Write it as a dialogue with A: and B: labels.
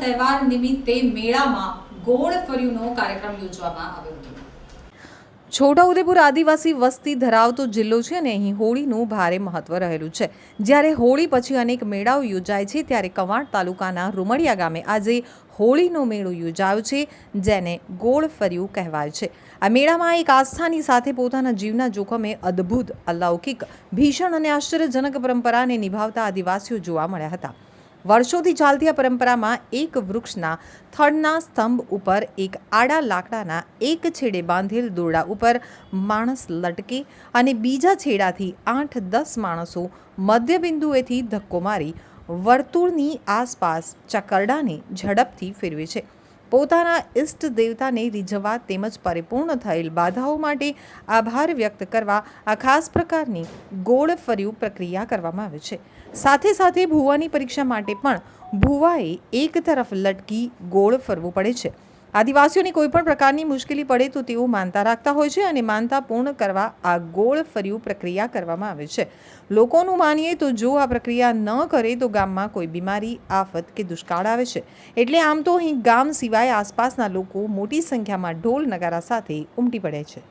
A: તહેવાર નિમિત્તે મેળામાં ગોળ ફર્યુનો કાર્યક્રમ યોજવામાં આવ્યો હતો.
B: છોટાઉદેપુર આદિવાસી વસ્તી ધરાવતો જિલ્લો છે અને અહીં હોળીનું ભારે મહત્વ રહેલું છે. જ્યારે હોળી પછી અનેક મેળાઓ યોજાય છે, ત્યારે કવાંટ તાલુકાના રૂમડિયા ગામે આજે હોળીનો મેળો યોજાયો છે, જેને ગોળ ફર્યું કહેવાય છે. આ મેળામાં એક આસ્થાની સાથે પોતાના જીવના જોખમે અદ્ભુત અલૌકિક, ભીષણ અને આશ્ચર્યજનક પરંપરાને નિભાવતા આદિવાસીઓ જોવા મળ્યા હતા. વર્ષોથી ચાલતી આ પરંપરામાં એક વૃક્ષના થડના સ્તંભ ઉપર એક આડા લાકડાના એક છેડે બાંધેલ દોરડા ઉપર માણસ લટકે અને બીજા છેડાથી આઠ દસ માણસો મધ્યબિંદુએથી ધક્કો મારી વર્તુળની આસપાસ ચકરડાને ઝડપથી ફેરવે છે. પોતાના ઇષ્ટ દેવતાને રીઝવવા તેમજ પરિપૂર્ણ થયેલ બાધાઓ માટે આભાર વ્યક્ત કરવા આ ખાસ પ્રકારની ગોળ ફર્યું પ્રક્રિયા કરવામાં આવે છે. સાથે સાથે ભુવાની પરીક્ષા માટે પણ ભુવાએ એક તરફ લટકી ગોળ ફરવું પડે છે. આદિવાસીઓને કોઈ પણ પ્રકારની મુશ્કેલી પડે તો તેઓ માનતા રાખતા હોય છે અને માનતા પૂર્ણ કરવા આ ગોળ ફર્યું પ્રક્રિયા કરવામાં આવે છે. લોકોનું માનીએ તો જો આ પ્રક્રિયા ન કરે તો ગામમાં કોઈ બીમારી, આફત કે દુષ્કાળ આવે છે. એટલે આમ તો અહીં ગામ સિવાય આસપાસના લોકો મોટી સંખ્યામાં ઢોલ નગારા સાથે ઉમટી પડે છે.